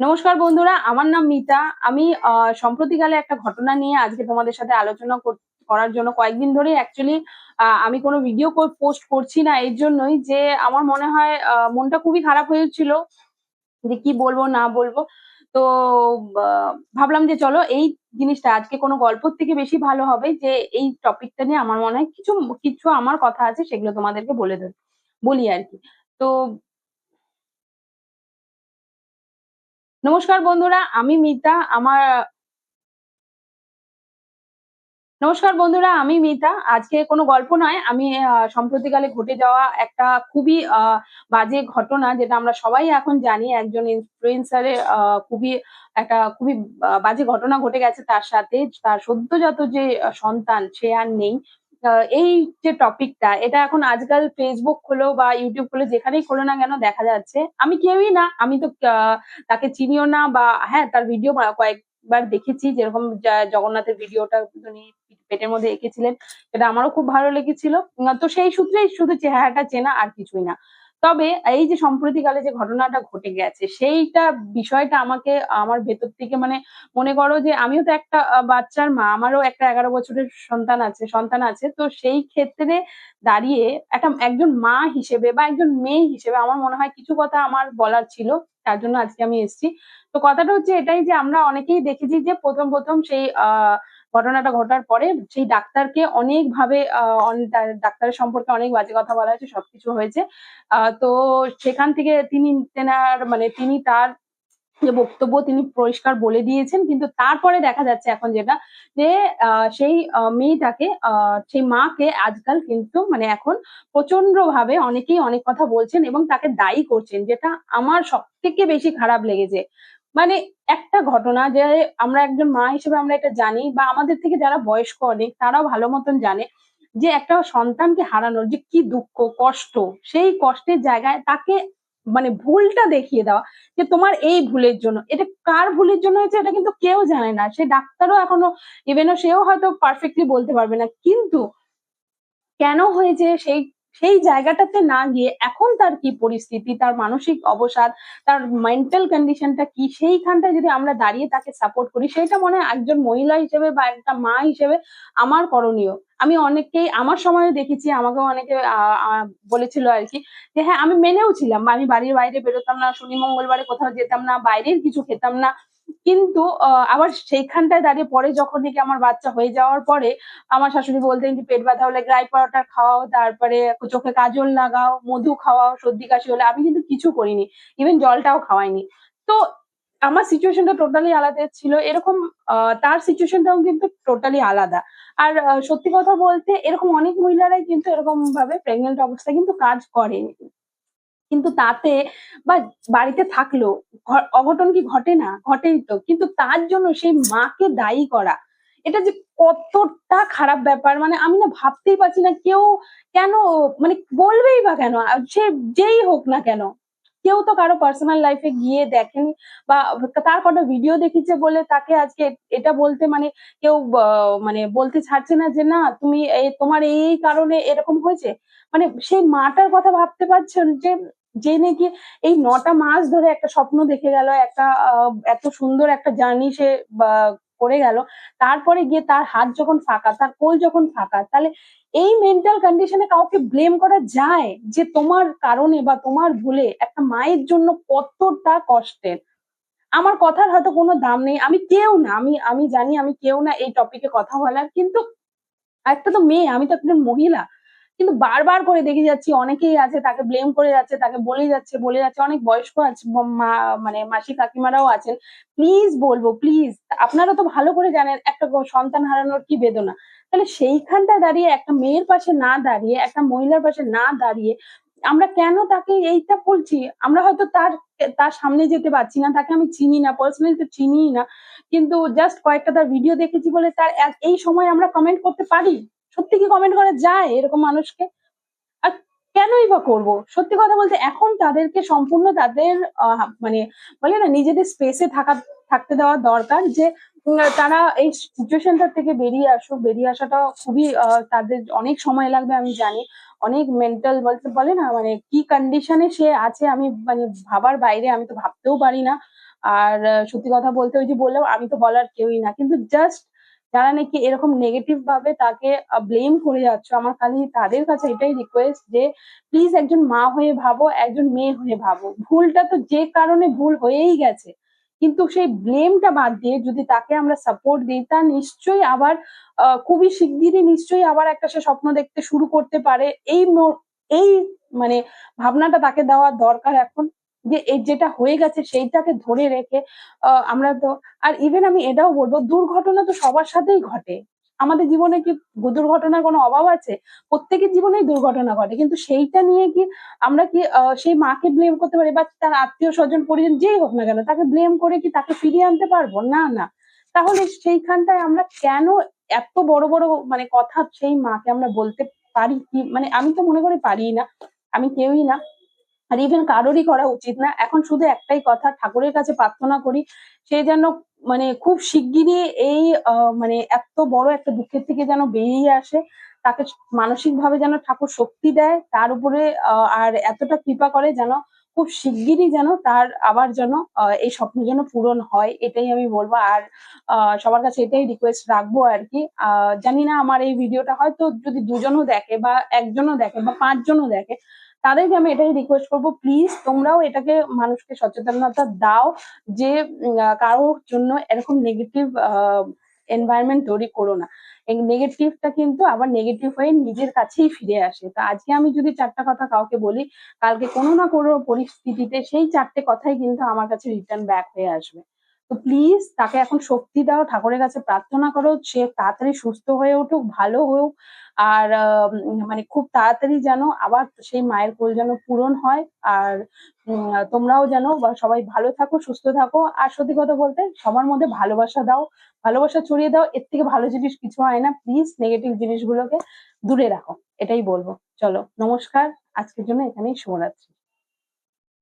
নমস্কার বন্ধুরা, আমার নাম মিতা। আমি সম্প্রতিকালে একটা ঘটনা নিয়ে আজকে তোমাদের সাথে আলোচনা কর- করার জন্য কয়েকদিন ধরে অ্যাকচুয়ালি আমি কোনো ভিডিও পোস্ট করছি না। এর জন্যই যে আমার মনে হয় মনটা খুবই খারাপ হয়েছিল যে কি বলব, না বলব। তো ভাবলাম যে চলো এই জিনিসটা, আজকে কোনো গল্পর থেকে বেশি ভালো হবে যে এই টপিকটা নিয়ে আমার মনে হয় কিছু কিছু আমার কথা আছে সেগুলো তোমাদেরকে বলে দেব বলি আর কি। তো নমস্কার বন্ধুরা, আমি মিতা, আমার নমস্কার বন্ধুরা, আমি মিতা। আজকে কোনো গল্প নয়, আমি সম্প্রতিকালে ঘটে যাওয়া একটা খুবই বাজে ঘটনা যেটা আমরা সবাই এখন জানি, একজন ইনফ্লুয়েন্সারের খুবই একটা খুবই বাজে ঘটনা ঘটে গেছে তার সাথে। তার সদ্যজাত যে সন্তান, সে আর নেই। এই যে টপিকটা এটা এখন আজকাল ফেসবুক খোলো বা ইউটিউব খোলো, যেখানেই খোলো না কেন দেখা যাচ্ছে। আমি কেউই না, আমি তো তাকে চিনিও না বা হ্যাঁ তার ভিডিও কয়েকবার দেখেছি, যেরকম জগন্নাথের ভিডিওটা উনি পেটের মধ্যে এঁকেছিলেন এটা আমারও খুব ভালো লেগেছিল। তো সেই সূত্রেই শুধু চেহারাটা চেনা আর কিছুই না। তবে এই যে সম্প্রতিকালে যে ঘটনাটা ঘটে গেছে, সেইটা বিষয়টা আমাকে, আমার ভেতর থেকে মানে মনে করো যে আমিও তো একটা বাচ্চার মা, আমারও একটা এগারো বছরের সন্তান আছে সন্তান আছে। তো সেই ক্ষেত্রে দাঁড়িয়ে একটা, একজন মা হিসেবে বা একজন মেয়ে হিসেবে আমার মনে হয় কিছু কথা আমার বলার ছিল, তার জন্য আজকে আমি এসেছি। তো কথাটা হচ্ছে এটাই যে আমরা অনেকেই দেখেছি যে প্রথম প্রথম সেই, আহ ঘটনাটা ঘটার পরে সেই ডাক্তারকে অনেক ভাবে আহ, ডাক্তারের সম্পর্কে অনেক বাজে কথা বলা হয়েছে সবকিছু হয়েছে। তো সেখান থেকে তিনি তেনার মানে তিনি তার যে বক্তব্য তিনি পরিষ্কার বলে দিয়েছেন কিন্তু তারপরে দেখা যাচ্ছে এখন যেটা যে সেই মেয়েটাকে সেই মাকে আজকাল কিন্তু মানে এখন প্রচণ্ড ভাবে অনেকেই অনেক কথা বলছেন এবং তাকে দায়ী করছেন যেটা আমার সব থেকে বেশি খারাপ লেগেছে। মানে একটা ঘটনা যে আমরা একজন মা হিসেবে আমরা এটা জানি বা আমাদের থেকে যারা বয়স্ক অনেক তারাও ভালো মতন জানে যে একটা সন্তানকে হারানোর যে কি দুঃখ, কষ্ট, সেই কষ্টের জায়গায় তাকে মানে ভুলটা দেখিয়ে দেওয়া যে তোমার এই ভুলের জন্য। এটা কার ভুলের জন্য হয়েছে এটা কিন্তু কেউ জানে না। সে ডাক্তারও এখনও ইভেনও সেও হয়তো পারফেক্টলি বলতে পারবে না। কিন্তু কেন হয়েছে সেই সেই জায়গাটাতে না গিয়ে এখন তার কি পরিস্থিতি, তার মানসিক অবসাদ, তার মেন্টাল কন্ডিশনটা কি, সেইখানটায় যদি আমরা দাঁড়িয়ে তাকে সাপোর্ট করি, সেটা মনে হয় একজন মহিলা হিসেবে বা একটা মা হিসেবে আমার করণীয়। আমি অনেককেই, আমার সময় দেখেছি, আমাকেও অনেকে বলেছিল আর কি যে হ্যাঁ আমি মেনেও ছিলাম আমি বাড়ির বাইরে বেরোতাম না, শনি মঙ্গলবারে কোথাও যেতাম না, বাইরের কিছু খেতাম না কিন্তু আবার সেইখানটায় দাঁড়িয়ে পরে যখন থেকে আমার বাচ্চা হয়ে যাওয়ার পরে আমার শাশুড়ি বলতেন যে, পেট ব্যথা হলে গ্রাই পাউডার খাওয়াও, তারপরে চোখে কাজল লাগাও, মধু খাওয়াও, সর্দি কাশি হলে। আমি কিন্তু কিছু করিনি ইভেন জলটাও খাওয়াইনি। তো আমার সিচুয়েশনটা টোটালি আলাদা ছিল। এরকম তার সিচুয়েশনটাও কিন্তু টোটালি আলাদা। আর সত্যি কথা বলতে এরকম অনেক মহিলারাই কিন্তু এরকম ভাবে প্রেগনেন্ট অবস্থায় কিন্তু কাজ করে কিন্তু তাতে বা বাড়িতে থাকল অঘটন কি ঘটে না? ঘটেই তো। কিন্তু তার জন্য সেই মাকে দায়ী করা, এটা যে কতটা খারাপ ব্যাপার মানে আমি না ভাবতেই পারছি না কেউ কেন মানে বলবেই বা কেন? সে যেই হোক না কেন কেউ তো কারও পার্সোনাল লাইফে গিয়ে দেখেনি বা তার কটা ভিডিও দেখিছে বলে তাকে আজকে এটা বলতে মানে কেউ মানে বলতে ছাড়ছে না যে না, তুমি তোমার এই কারণে এরকম হয়েছে। মানে সেই মাটার কথা ভাবতে পারছেন যে যে নাকি এই নটা মাস ধরে একটা স্বপ্ন দেখে গেল, একটা এত সুন্দর একটা জার্নি সে করে গেল। তারপরে গিয়ে তার হাত যখন ফাঁকা, তার কোল যখন ফাঁকা, তাহলে এই মেন্টাল কন্ডিশনে কাউকে ব্লেম করা যায় যে তোমার কারণে বা তোমার ভুলে একটা মায়ের জন্য কতটা কষ্টের আমার কথার হয়তো কোনো দাম নেই। আমি কেউ না, আমি আমি জানি আমি কেউ না, এই টপিকে কথা বলার। কিন্তু একটা তো মেয়ে, আমি তো একজন মহিলা। কিন্তু বারবার করে দেখে যাচ্ছি, অনেকেই আছে তাকে ব্লেম করে যাচ্ছে, তাকে বলে যাচ্ছে বলে যাচ্ছে, অনেক বয়স্ক আছে মানে মাসি, কাকিমারাও আছেন। প্লিজ বলব প্লিজ আপনারা তো ভালো করে জানেন, একটা সন্তান হারানোর কি বেদনা। তাহলে সেইখানটায় দাঁড়িয়ে, একটা মেয়ের পাশে না দাঁড়িয়ে, একটা মহিলার পাশে না দাঁড়িয়ে, আমরা কেন তাকে এইটা বলছি? আমরা হয়তো তার তার সামনে যেতে পারছি না, তাকে আমি চিনি না পার্সোনালি তো চিনিই না, কিন্তু জাস্ট কয়েকটা তার ভিডিও দেখেছি বলে তার এই সময় আমরা কমেন্ট করতে পারি? সত্যি কি কমেন্ট করা? যায় এরকম মানুষকে। আর কেনই বা করব? সত্যি কথা বলতে এখন তাদেরকে সম্পূর্ণ তাদের মানে বলে না, নিজেদের স্পেসে থাকা, থাকতে দেওয়া দরকার যে তারা এই সিচুয়েশনটা থেকে বেরিয়ে আসুক। বেরিয়ে আসাটা খুবই তাদের অনেক সময় লাগবে আমি জানি। অনেক মেন্টাল বলতে বলে না মানে কি কন্ডিশনে সে আছে আমি মানে ভাবার বাইরে আমি তো ভাবতেও পারি না। আর সত্যি কথা বলতে ওই যে বললাম, আমি তো বলার কেউই না। কিন্তু জাস্ট যারা নাকি এরকম নেগেটিভ ভাবে তাকে ব্লেম করে যাচ্ছ। আমার খালি তাদের কাছে এটাই রিকোয়েস্ট যে প্লিজ একজন মা হয়ে ভাবো, একজন মেয়ে হয়ে ভাবো। ভুলটা তো যে কারণে ভুল হয়েই গেছে। কিন্তু সেই ব্লেমটা বাদ দিয়ে যদি তাকে আমরা সাপোর্ট দিই, তা নিশ্চয়ই আবার খুবই শিগগিরই নিশ্চয়ই আবার একটা সে স্বপ্ন দেখতে শুরু করতে পারে। এই এই মানে ভাবনাটা তাকে দেওয়া দরকার এখন। যে এই যেটা হয়ে গেছে সেইটাকে ধরে রেখে আমরা তো, আর ইভেন আমি এটাও বলব, দুর্ঘটনা তো সবার সাথেই ঘটে। আমাদের জীবনে কি দুর্ঘটনার কোনো অভাব আছে? প্রত্যেকের জীবনেই দুর্ঘটনা ঘটে, কিন্তু সেইটা নিয়ে কি আমরা কি সেই মাকে ব্লেম করতে পারি বা তার আত্মীয় স্বজন, পরিজন যেই হোক না কেন, তাকে ব্লেম করে কি তাকে ফিরিয়ে আনতে পারব? না না। তাহলে সেইখানটায় আমরা কেন এত বড় বড় মানে কথা সেই মাকে আমরা বলতে পারি কি? মানে আমি তো মনে করি পারি না, আমি কেউই না। আর ইভেন কারোরই করা উচিত না। এখন শুধু একটাই কথা, ঠাকুরের কাছে প্রার্থনা করি, সে যেন মানে খুব শিগগিরই এই মানে এত বড় একটা দুঃখের থেকে যেন বেরিয়ে আসে, তাকে মানসিক ভাবে যেন ঠাকুর শক্তি দেয়, তার উপরে আর এতটা কৃপা করে যেন খুব শিগগিরই যেন তার আবার যেন এই স্বপ্ন যেন পূরণ হয়, এটাই আমি বলব। আর সবার কাছে এটাই রিকোয়েস্ট রাখব আর কি। জানি না আমার এই ভিডিওটা হয়তো যদি দুজনও দেখে বা একজনও দেখে বা পাঁচজনও দেখে তাদেরকে আমি এটাই রিকোয়েস্ট করব প্লিজ তোমরাও এটাকে মানুষকে সচেতনতা দাও যে কারোর জন্য এরকম নেগেটিভ এনভায়রনমেন্ট তৈরি করো না। এই নেগেটিভটা কিন্তু আবার নেগেটিভ হয়ে নিজের কাছেই ফিরে আসে। তো আজকে আমি যদি চারটা কথা কাউকে বলি, কালকে কোনো না কোনো পরিস্থিতিতে সেই চারটে কথাই কিন্তু আমার কাছে রিটার্ন ব্যাক হয়ে আসবে। তো প্লিজ তাকে এখন শক্তি দাও, ঠাকুরের কাছে প্রার্থনা করো, সে তাড়াতাড়ি সুস্থ হয়ে উঠুক, ভালো হোক। আর মানে খুব তাড়াতাড়ি যেন আবার সেই মায়ের কোল যেন পূরণ হয়। আর তোমরাও যেন সবাই ভালো থাকো, সুস্থ থাকো। আর সত্যি কথা বলতে সবার মধ্যে ভালোবাসা দাও, ভালোবাসা ছড়িয়ে দাও। এর থেকে ভালো জিনিস কিছু হয় না। প্লিজ নেগেটিভ জিনিসগুলোকে দূরে রাখো। এটাই বলব। চলো, নমস্কার। আজকের জন্য এখানেই শুভরাত্রি।